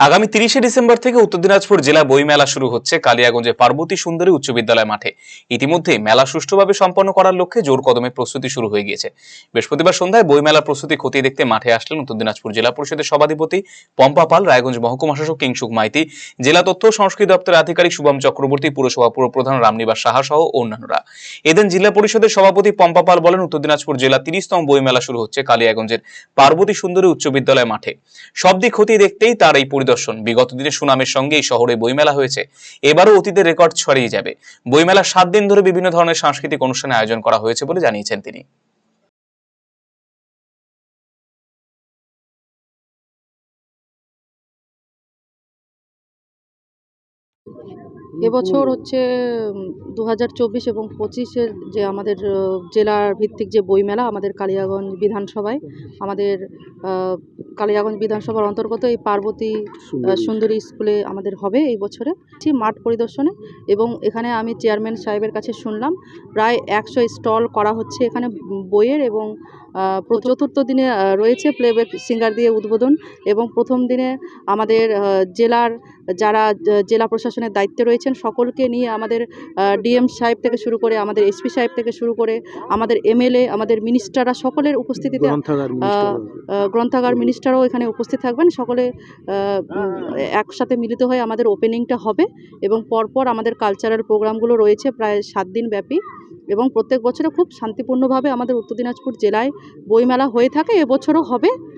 আগামী তিরিশে ডিসেম্বর থেকে উত্তর দিনাজপুর জেলা বই মেলা শুরু হচ্ছে কালিয়াগঞ্জে পার্বতী সুন্দরী উচ্চ বিদ্যালয় মাঠে। ইতিমধ্যে মেলা সুষ্ঠুভাবে সম্পন্ন করার লক্ষ্যে জোর কদমে প্রস্তুতি শুরু হয়ে গিয়েছে। বৃহস্পতিবার সন্ধ্যায় বই মেলার প্রস্তুতি খতিয়ে দেখতে মাঠে আসলেন উত্তর দিনাজপুর জেলা পরিষদের সভাধিপতি পম্পা পাল, রায়গঞ্জ মহকুমা শাসক কিংসুক মাইতি, জেলা তথ্য সংস্কৃতি দপ্তরের আধিকারিক শুভম চক্রবর্তী, পুরসভা পুরপ্রধান রামনিবাস সাহা সহ অন্যান্যরা। এদিন জেলা পরিষদের সভাপতি পম্পা পাল বলেন, উত্তর দিনাজপুর জেলা তিরিশতম বই মেলা শুরু হচ্ছে কালিয়াগঞ্জের পার্বতী সুন্দরী উচ্চ বিদ্যালয় মাঠে। সব দিক খতিয়ে দেখতেই তার এই পরিদর্শন। বিগত দিনে সুনামের সঙ্গে এই শহরে বইমেলা হয়েছে। এবারও অতীতের রেকর্ড ছড়িয়ে যাবে। বইমেলা সাত দিন ধরে বিভিন্ন ধরনের সাংস্কৃতিক অনুষ্ঠানের আয়োজন করা হয়েছে বলে জানিয়েছেন তিনি। এবছর হচ্ছে দু হাজার চব্বিশ এবং পঁচিশের যে আমাদের জেলার ভিত্তিক যে বইমেলা আমাদের কালিয়াগঞ্জ বিধানসভায়, আমাদের কালিয়াগঞ্জ বিধানসভার অন্তর্গত এই পার্বতী সুন্দরী স্কুলে আমাদের হবে এই বছরে। ঠিক মাঠ পরিদর্শনে এবং এখানে আমি চেয়ারম্যান সাহেবের কাছে শুনলাম প্রায় একশো স্টল করা হচ্ছে এখানে বইয়ের এবং চতুর্থ দিনে রয়েছে প্লেব্যাক সিঙ্গার দিয়ে উদ্বোধন এবং প্রথম দিনে আমাদের জেলার যারা জেলা প্রশাসনের দায়িত্বে রয়েছেন সকলকে নিয়ে আমাদের ডিএম সাহেব থেকে শুরু করে আমাদের এসপি সাহেব থেকে শুরু করে আমাদের এমএলএ আমাদের মিনিস্টাররা সকলের উপস্থিতিতে গ্রন্থাগার মিনিস্টারও এখানে উপস্থিত থাকবেন। সকলে একসাথে মিলিত হয়ে আমাদের ওপেনিংটা হবে এবং পরপর আমাদের কালচারাল প্রোগ্রামগুলো রয়েছে প্রায় সাত দিন ব্যাপী এবং প্রত্যেক বছরে খুব শান্তিপূর্ণভাবে আমাদের উত্তর দিনাজপুর জেলায় বইমেলা হয়ে থাকে এবছরও হবে।